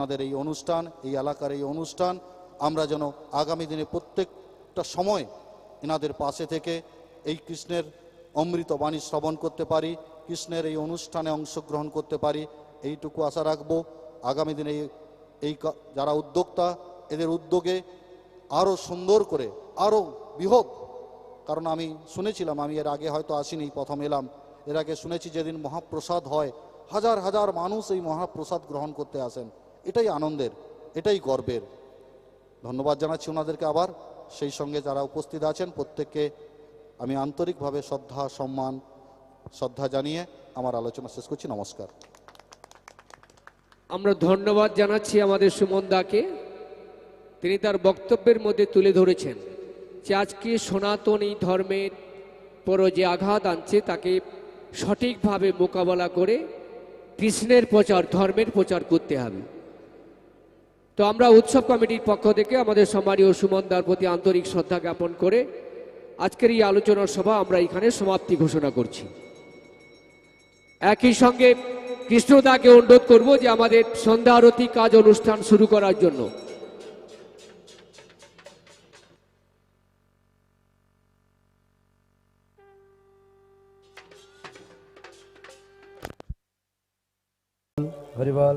আমাদের এই অনুষ্ঠান, এই এলাকার এই অনুষ্ঠান, আমরা যেন আগামী দিনে প্রত্যেকটা সময় এনাদের পাশে থেকে এই কৃষ্ণের অমৃত বাণী শ্রবণ করতে পারি, কৃষ্ণের এই অনুষ্ঠানে অংশগ্রহণ করতে পারি, এইটুকু আশা রাখব। আগামী দিনে এই- যারা উদ্যোক্তা, এদের উদ্যোগে আরও সুন্দর করে আরও বৃহৎ, কারণ আমি শুনেছিলাম, আমি এর আগে হয়তো আসিনি, প্রথম এলাম। এর আগে শুনেছি যেদিন মহাপ্রসাদ হয়, হাজার হাজার মানুষ এই মহাপ্রসাদ গ্রহণ করতে আসেন। এটাই আনন্দের, এটাই গর্বের। ধন্যবাদ জানাচ্ছি ওনাদেরকে আবার। সেই সঙ্গে যারা উপস্থিত আছেন, প্রত্যেককে আমি আন্তরিকভাবে শ্রদ্ধা, সম্মান, শ্রদ্ধা জানিয়ে আমার আলোচনা শেষ করছি। নমস্কার। আমরা ধন্যবাদ জানাচ্ছি আমাদের সুমন দাকে। তিনি তার বক্তব্যের মধ্যে তুলে ধরেছেন যে আজকে সনাতনী ধর্মের পর যে আঘাত আনছে, তাকে সঠিকভাবে মোকাবেলা করে কৃষ্ণের প্রচার, ধর্মের প্রচার করতে হবে। তো আমরা উৎসব কমিটির পক্ষ থেকে আমাদের সম্মানীয় সুমন দার প্রতি আন্তরিক শ্রদ্ধা জ্ঞাপন করে আজকের এই আলোচনার সভা আমরা এখানে সমাপ্তি ঘোষণা করছি। একই সঙ্গে কৃষ্ণদাকে অনুরোধ করব যে আমাদের সন্ধ্যা আরতি কাজ অনুষ্ঠান শুরু করার জন্য। হরিবল।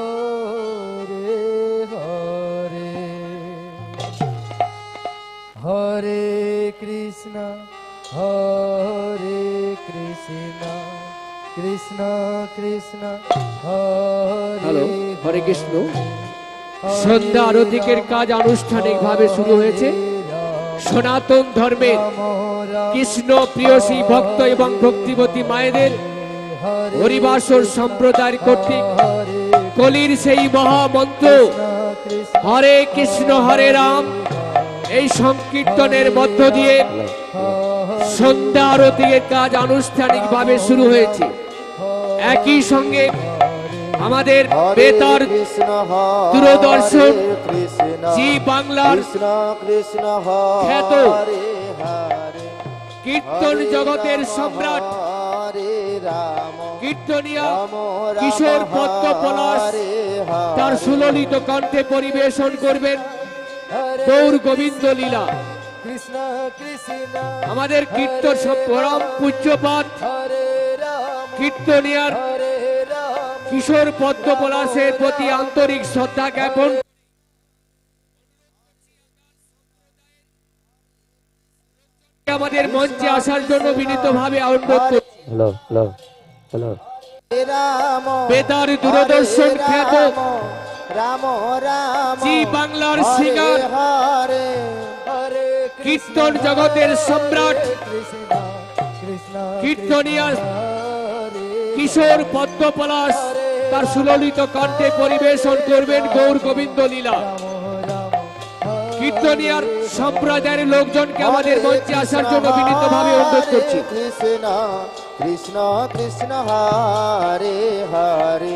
কৃষ্ণ হরে কৃষ্ণ কৃষ্ণ কৃষ্ণ হরে হরে কৃষ্ণ। সন্ধ্যা আরতিকের কাজ আনুষ্ঠানিকভাবে শুরু হয়েছে। সনাতন ধর্মের কৃষ্ণ প্রিয়সী ভক্ত এবং ভক্তিবতী মায়েদের হরিবাসর সম্প্রদায় কর্তৃক কলির সেই মহামন্ত্র হরে কৃষ্ণ হরে রাম। এই সংকীর্তনের মধ্য দিয়ে সন্ধ্যা আরতির কাজ আনুষ্ঠানিকভাবে শুরু হয়েছে। একই সঙ্গে আমাদের বেতার দূরদর্শন, জি বাংলার কীর্তন জগতের সম্রাট কীর্তনিয়া কিশোর পদ্ম পলাশ তার সুললিত কণ্ঠে পরিবেশন করবেন। গৌর গোবিন্দ লীলা। কৃষ্ণ কৃষ্ণ। আমাদের কীর্তন সব- পরম পূজ্যপাত কীর্তনিয়ার কিশোর পদ্ম পলাশের প্রতি আন্তরিক শ্রদ্ধা জ্ঞাপন। আমাদের মঞ্চে আসার জন্য বিনীতভাবে অনুরোধ করছি হ্যালো হ্যালো হ্যালো। রাম। বেতার দূরদর্শন খ্যাত। রাম রাম। জি বাংলার সিঙ্গার। হরে হরে কীর্তন জগতের সম্রাট। কৃষ্ণ কৃষ্ণ কীর্তনিয়া কিশোর পদ্ম পলাশ তার সুললিত কণ্ঠে পরিবেশন করবেন গৌর গোবিন্দ লীলা। কীর্তনিয়ার সম্প্রদায়ের লোকজনকে আমাদের মঞ্চে আসার জন্য বিনীতভাবে অনুরোধ করছি। Krishna Krishna Krishna Hare Hare.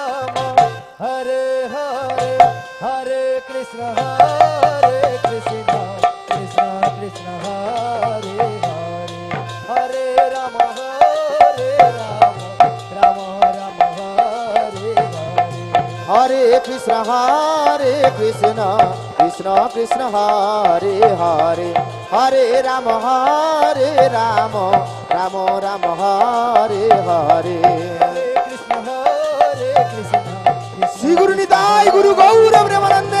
Hare Krishna Hare Krishna Krishna Krishna Hare Hare Hare Rama Hare Rama Rama Rama Hare Hare Hare Krishna Hare Krishna Sri Guru Nidai Guru Gaura Brahmanande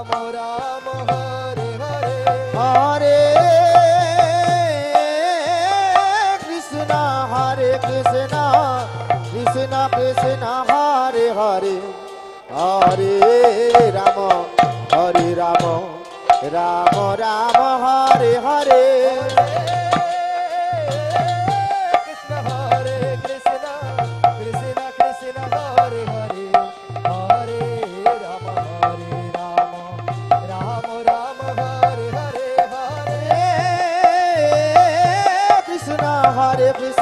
Ram Ram Ram, Ram, Ram, Hare Hare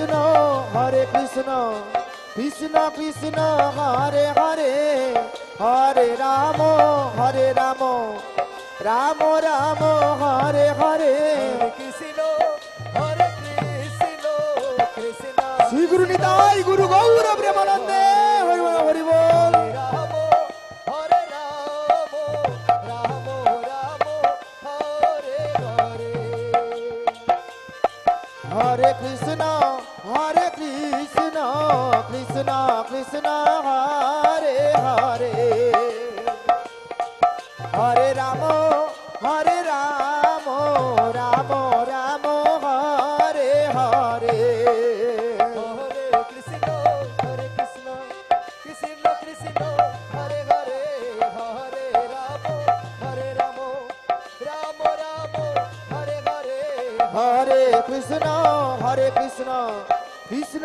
Krishna, হরে কৃষ্ণ কৃষ্ণ কৃষ্ণ, হরে হরে হরে রাম হরে রাম রাম রাম, হরে হরে। কৃষ্ণ হরে কৃষ্ণ কৃষ্ণ শ্রী গুরু নিতাই গুরু গৌর প্রেমানন্দে, হরি বল হরি বল। হরে কৃষ্ণ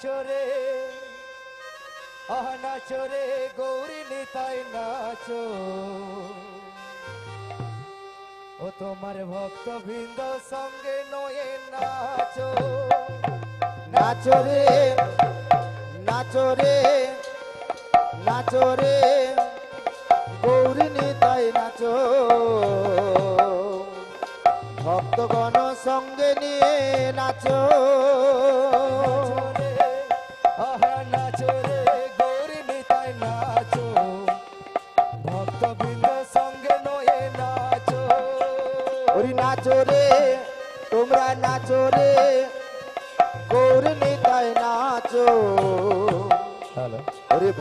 আরে নাচো রে আহ নাচো রে গৌরী নিতাই নাচো। ও তোমার ভক্ত বৃন্দ সঙ্গে নয়ে নাচো। নাচো রে নাচো রে নাচো রে গৌরী নিতাই নাচো। ভক্তগণ সঙ্গে নিয়ে নাচো।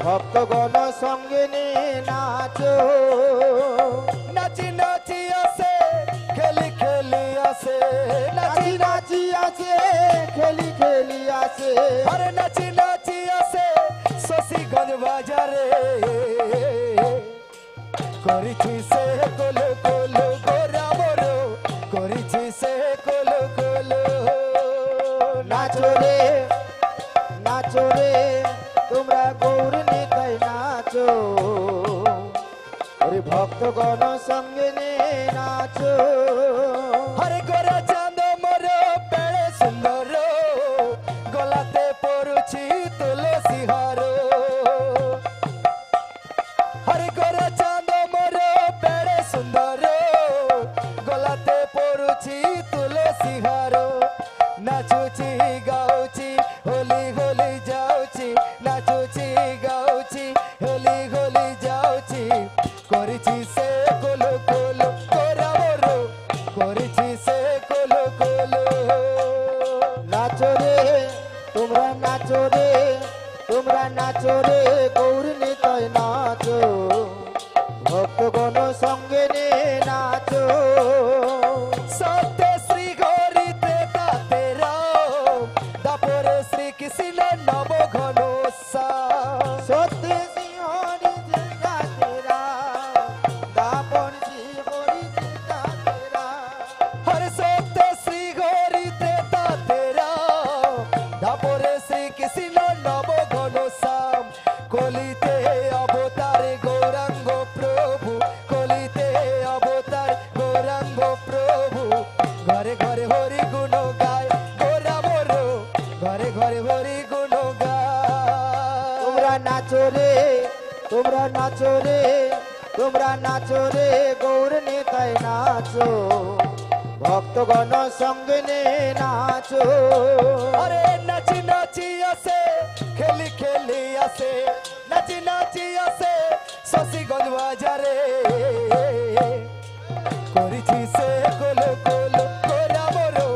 ভক্তগণ সঙ্গে নিয়ে নাচো। নাচি নাচি আসে খেলি খেলি আসে নাচি নাচি আসে আছে খেলি খেলি আছে আরে নাচি নাচি আসে শশীগঞ্জ বাজারে। করিছি সে ওরে তোমরা নাচো রে গৌর নিতাই নাচো তোমরা নাচো রে তোমরা নাচো রে গৌর নেতায় নাচো। ভক্তগণ সঙ্গে নে নাচো। আরে নাচি নাচি আসে খেলি খেলি আসে। নাচি নাচি আসে শশীগঞ্জ বাজারে। করেছি সে কোরা মোরো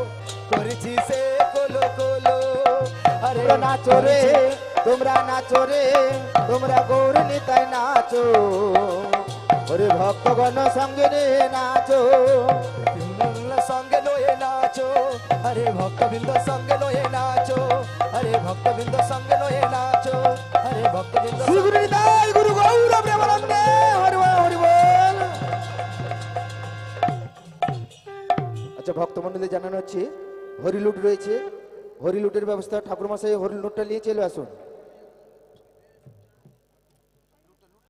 করেছি সে কোলো কোলো আরে নাচো রে তোমরা নাচো রে তোমরা গৌর নেতায় নাচো। ওরে ভক্তগণ সঙ্গে নে নাচো সঙ্গে নয়ে নাচো। আরে ভক্তবৃন্দ সঙ্গে নয়ে নাচো আরে ভক্তবৃন্দ সঙ্গে নয়ে নাচো আরে ভক্তবৃন্দ গুরু নিতাই গুরু প্রেমানন্দে আচ্ছা ভক্তমন্ডলী জানানো হচ্ছে হরিলুট রয়েছে। হরিলুটের ব্যবস্থা ঠাকুর মশাই হরিলুটটা নিয়ে চলে আসুন।